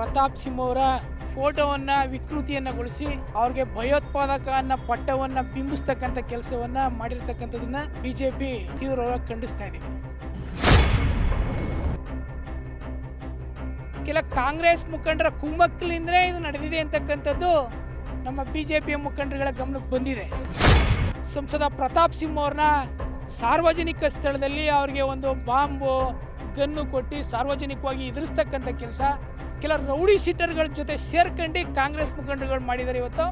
ಪ್ರತಾಪ್ ಸಿಂಹ ಅವರ ಫೋಟೋವನ್ನ, ವಿಕೃತಿಯನ್ನಗೊಳಿಸಿ ಅವ್ರಿಗೆ ಭಯೋತ್ಪಾದಕ ಅನ್ನ ಪಟ್ಟವನ್ನ ಬಿಂಬಿಸ್ತಕ್ಕಂಥ ಕೆಲಸವನ್ನ ಮಾಡಿರ್ತಕ್ಕಂಥದನ್ನ ಬಿಜೆಪಿ ತೀವ್ರವಾಗಿ ಖಂಡಿಸ್ತಾ ಇದೆ. ಕೆಲ ಕಾಂಗ್ರೆಸ್ ಮುಖಂಡರ ಕುಮ್ಮಕ್ಕಲಿಂದ ಇದು ನಡೆದಿದೆ ಅಂತಕ್ಕಂಥದ್ದು ನಮ್ಮ ಬಿಜೆಪಿ ಮುಖಂಡರುಗಳ ಗಮನಕ್ಕೆ ಬಂದಿದೆ. ಸಂಸದ ಪ್ರತಾಪ್ ಸಿಂಹ ಅವ್ರನ್ನ ಸಾರ್ವಜನಿಕ ಸ್ಥಳದಲ್ಲಿ ಅವ್ರಿಗೆ ಒಂದು ಬಾಂಬು, ಗನ್ನು ಕೊಟ್ಟು ಸಾರ್ವಜನಿಕವಾಗಿ ಎದುರಿಸ್ತಕ್ಕಂಥ ಕೆಲಸ ಕೆಲ ರೌಡಿ ಶೀಟರ್ಗಳ ಜೊತೆ ಸೇರ್ಕೊಂಡು ಕಾಂಗ್ರೆಸ್ ಮುಖಂಡರುಗಳು ಮಾಡಿದ್ದಾರೆ ಇವತ್ತು.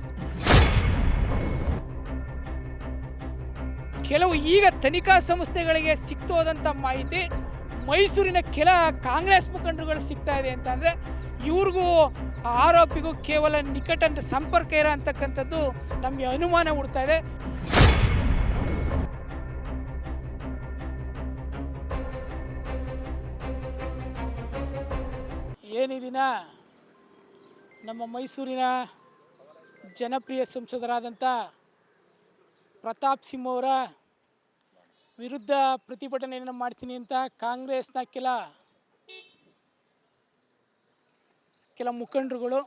ಕೆಲವು ಈಗ ತನಿಖಾ ಸಂಸ್ಥೆಗಳಿಗೆ ಸಿಕ್ತೋದಂಥ ಮಾಹಿತಿ ಮೈಸೂರಿನ ಕೆಲ ಕಾಂಗ್ರೆಸ್ ಮುಖಂಡರುಗಳು ಸಿಗ್ತಾ ಇದೆ ಅಂತ ಅಂದರೆ ಇವ್ರಿಗೂ ಆರೋಪಿಗೂ ಕೇವಲ ನಿಕಟ ಸಂಪರ್ಕ ಇರೋ ಅಂತಕ್ಕಂಥದ್ದು ನಮಗೆ ಅನುಮಾನ ಹುಡ್ತಾ ಇದೆ. ಏನಿದಿನ? ನಮ್ಮ ಮೈಸೂರಿನ ಜನಪ್ರಿಯ ಸಂಸದರಾದಂಥ ಪ್ರತಾಪ್ ಸಿಂಹ ಅವರ ವಿರುದ್ಧ ಪ್ರತಿಭಟನೆಯನ್ನು ಮಾಡ್ತೀನಿ ಅಂತ ಕಾಂಗ್ರೆಸ್ನ ಕೆಲ ಕೆಲ ಮುಖಂಡರುಗಳು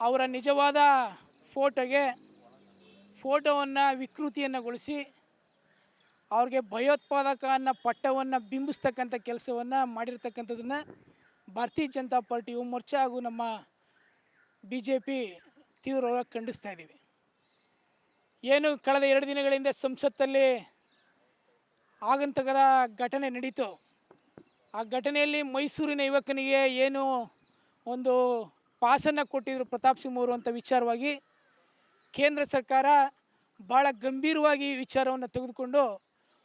ಅವರ ನಿಜವಾದ ಫೋಟೋಗೆ ಫೋಟೋವನ್ನು ವಿಕೃತಿಯನ್ನುಗೊಳಿಸಿ ಅವ್ರಿಗೆ ಭಯೋತ್ಪಾದಕ ಅನ್ನೋ ಪಟ್ಟವನ್ನು ಬಿಂಬಿಸ್ತಕ್ಕಂಥ ಕೆಲಸವನ್ನು ಮಾಡಿರ್ತಕ್ಕಂಥದ್ದನ್ನು ಭಾರತೀಯ ಜನತಾ ಪಾರ್ಟಿ ಯುವ ಮೋರ್ಚಾ ಹಾಗೂ ನಮ್ಮ ಬಿ ಜೆ ಪಿ ತೀವ್ರವಾಗಿ ಖಂಡಿಸ್ತಾ ಇದ್ದೀವಿ. ಏನು ಕಳೆದ ಎರಡು ದಿನಗಳಿಂದ ಸಂಸತ್ತಲ್ಲಿ ಆಗಂತಕದ ಘಟನೆ ನಡೀತು. ಆ ಘಟನೆಯಲ್ಲಿ ಮೈಸೂರಿನ ಯುವಕನಿಗೆ ಏನು ಒಂದು ಪಾಸನ್ನು ಕೊಟ್ಟಿದ್ರು ಪ್ರತಾಪ್ ಸಿಂಹ ಅವರು ಅಂತ ವಿಚಾರವಾಗಿ ಕೇಂದ್ರ ಸರ್ಕಾರ ಭಾಳ ಗಂಭೀರವಾಗಿ ವಿಚಾರವನ್ನು ತೆಗೆದುಕೊಂಡು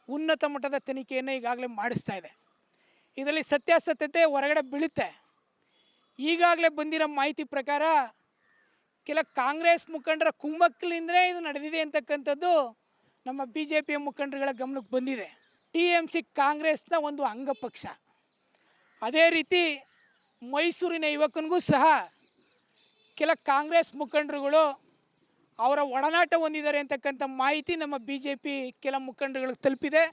ಉನ್ನತ ಮಟ್ಟದ ತನಿಖೆಯನ್ನು ಈಗಾಗಲೇ ಮಾಡಿಸ್ತಾ ಇದೆ. ಇದರಲ್ಲಿ ಸತ್ಯಾಸತ್ಯತೆ ಹೊರಗಡೆ ಬೀಳುತ್ತೆ. ಈಗಾಗಲೇ ಬಂದಿರೋ ಮಾಹಿತಿ ಪ್ರಕಾರ ಕೆಲ ಕಾಂಗ್ರೆಸ್ ಮುಖಂಡರ ಕುಮ್ಮಕ್ಕಲಿಂದಲೇ ಇದು ನಡೆದಿದೆ ಅಂತಕ್ಕಂಥದ್ದು ನಮ್ಮ ಬಿ ಜೆ ಪಿಯ ಮುಖಂಡರುಗಳ ಗಮನಕ್ಕೆ ಬಂದಿದೆ. ಟಿ ಎಂ ಸಿ ಕಾಂಗ್ರೆಸ್ನ ಒಂದು ಅಂಗಪಕ್ಷ ಅದೇ ರೀತಿ ಮೈಸೂರಿನ ಯುವಕನಿಗೂ ಸಹ ಕೆಲ ಕಾಂಗ್ರೆಸ್ ಮುಖಂಡರುಗಳು ಅವರ ಒಡನಾಟ ಹೊಂದಿದ್ದಾರೆ ಅಂತಕ್ಕಂಥ ಮಾಹಿತಿ ನಮ್ಮ ಬಿ ಜೆ ಪಿ ಕೆಲ ಮುಖಂಡರುಗಳಿಗೆ ತಲುಪಿದೆ.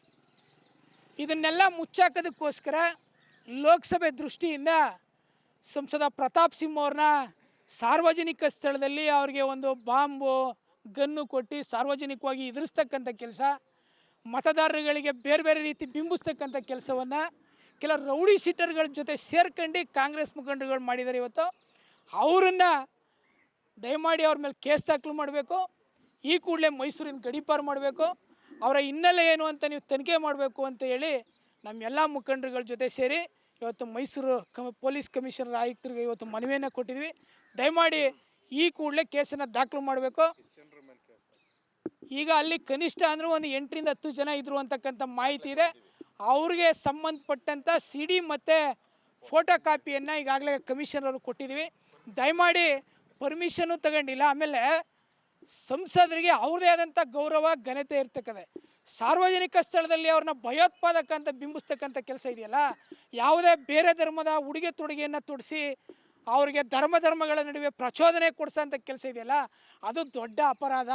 ಇದನ್ನೆಲ್ಲ ಮುಚ್ಚಾಕೋದಕ್ಕೋಸ್ಕರ ಲೋಕಸಭೆ ದೃಷ್ಟಿಯಿಂದ ಸಂಸದ ಪ್ರತಾಪ್ ಸಿಂಹ ಅವ್ರನ್ನ ಸಾರ್ವಜನಿಕ ಸ್ಥಳದಲ್ಲಿ ಅವ್ರಿಗೆ ಒಂದು ಬಾಂಬು, ಗನ್ನು ಕೊಟ್ಟು ಸಾರ್ವಜನಿಕವಾಗಿ ಎದುರಿಸ್ತಕ್ಕಂಥ ಕೆಲಸ, ಮತದಾರರುಗಳಿಗೆ ಬೇರೆ ಬೇರೆ ರೀತಿ ಬಿಂಬಿಸ್ತಕ್ಕಂಥ ಕೆಲಸವನ್ನು ಕೆಲ ರೌಡಿ ಶೀಟರ್ಗಳ ಜೊತೆ ಸೇರ್ಕೊಂಡು ಕಾಂಗ್ರೆಸ್ ಮುಖಂಡರುಗಳು ಮಾಡಿದ್ದಾರೆ ಇವತ್ತು. ಅವರನ್ನು ದಯಮಾಡಿ ಅವ್ರ ಮೇಲೆ ಕೇಸ್ ದಾಖಲು ಮಾಡಬೇಕು. ಈ ಕೂಡಲೇ ಮೈಸೂರಿನ ಗಡೀಪಾರು ಮಾಡಬೇಕು. ಅವರ ಹಿನ್ನೆಲೆ ಏನು ಅಂತ ನೀವು ತನಿಖೆ ಮಾಡಬೇಕು ಅಂತ ಹೇಳಿ ನಮ್ಮೆಲ್ಲ ಮುಖಂಡರುಗಳ ಜೊತೆ ಸೇರಿ ಇವತ್ತು ಮೈಸೂರು ಕಮ, ಪೊಲೀಸ್ ಕಮಿಷನರ್ ಆಯುಕ್ತರಿಗೆ ಇವತ್ತು ಮನವಿಯನ್ನು ಕೊಟ್ಟಿದ್ವಿ. ದಯಮಾಡಿ ಈ ಕೂಡಲೇ ಕೇಸನ್ನು ದಾಖಲು ಮಾಡಬೇಕು. ಈಗ ಅಲ್ಲಿ ಕನಿಷ್ಠ ಅಂದರೂ ಒಂದು ಎಂಟರಿಂದ ಹತ್ತು ಜನ ಇದ್ರು ಅಂತಕ್ಕಂಥ ಮಾಹಿತಿ ಇದೆ. ಅವ್ರಿಗೆ ಸಂಬಂಧಪಟ್ಟಂಥ ಸಿ ಡಿ ಮತ್ತು ಫೋಟೋ ಕಾಪಿಯನ್ನು ಈಗಾಗಲೇ ಕಮಿಷನರ್ ಕೊಟ್ಟಿದ್ದೀವಿ. ದಯಮಾಡಿ ಪರ್ಮಿಷನ್ನು ತಗೊಂಡಿಲ್ಲ. ಆಮೇಲೆ ಸಂಸದರಿಗೆ ಅವ್ರದೇ ಆದಂಥ ಗೌರವ, ಘನತೆ ಇರ್ತಕ್ಕದೆ ಸಾರ್ವಜನಿಕ ಸ್ಥಳದಲ್ಲಿ ಅವ್ರನ್ನ ಭಯೋತ್ಪಾದಕ ಅಂತ ಬಿಂಬಿಸ್ತಕ್ಕಂಥ ಕೆಲಸ ಇದೆಯಲ್ಲ, ಯಾವುದೇ ಬೇರೆ ಧರ್ಮದ ಉಡುಗೆ ತೊಡುಗೆಯನ್ನು ತೊಡಿಸಿ ಅವರಿಗೆ ಧರ್ಮ ಧರ್ಮಗಳ ನಡುವೆ ಪ್ರಚೋದನೆ ಕೊಡಿಸೋಂಥ ಕೆಲಸ ಇದೆಯಲ್ಲ, ಅದು ದೊಡ್ಡ ಅಪರಾಧ.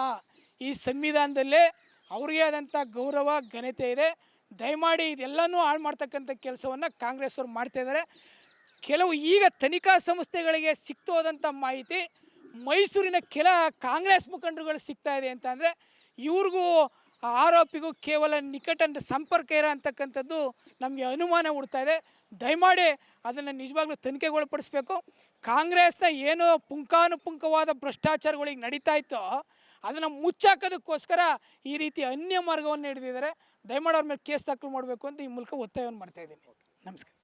ಈ ಸಂವಿಧಾನದಲ್ಲೇ ಅವ್ರಿಗೆ ಆದಂಥ ಗೌರವ, ಘನತೆ ಇದೆ. ದಯಮಾಡಿ ಇದೆಲ್ಲನೂ ಹಾಳು ಮಾಡ್ತಕ್ಕಂಥ ಕೆಲಸವನ್ನು ಕಾಂಗ್ರೆಸ್ ಅವ್ರು ಮಾಡ್ತಾ ಇದ್ದಾರೆ. ಕೆಲವು ಈಗ ತನಿಖಾ ಸಂಸ್ಥೆಗಳಿಗೆ ಸಿಕ್ತೋದಂಥ ಮಾಹಿತಿ ಮೈಸೂರಿನ ಕೆಲ ಕಾಂಗ್ರೆಸ್ ಮುಖಂಡರುಗಳು ಸಿಗ್ತಾ ಇದೆ ಅಂತ ಅಂದರೆ ಇವ್ರಿಗೂ ಆರೋಪಿಗೂ ಕೇವಲ ನಿಕಟ ಸಂಪರ್ಕ ಇರೋ ನಮಗೆ ಅನುಮಾನ ಹುಡ್ತಾ ಇದೆ. ದಯಮಾಡಿ ಅದನ್ನು ನಿಜವಾಗ್ಲೂ ತನಿಖೆಗೊಳಪಡಿಸ್ಬೇಕು. ಕಾಂಗ್ರೆಸ್ನ ಏನು ಪುಂಖಾನುಪುಂಖವಾದ ಭ್ರಷ್ಟಾಚಾರಗಳಿಗೆ ನಡೀತಾ ಇತ್ತೋ ಅದನ್ನು ಮುಚ್ಚಾಕೋದಕ್ಕೋಸ್ಕರ ಈ ರೀತಿ ಅನ್ಯ ಮಾರ್ಗವನ್ನು ಹಿಡಿದಿದ್ದಾರೆ. ದಯಮಾಡಿ ಅವ್ರ ಮೇಲೆ ಕೇಸ್ ದಾಖಲು ಮಾಡಬೇಕು ಅಂತ ಈ ಮೂಲಕ ಒತ್ತಾಯವನ್ನು ಮಾಡ್ತಾ ಇದ್ದೀನಿ. ನಮಸ್ಕಾರ.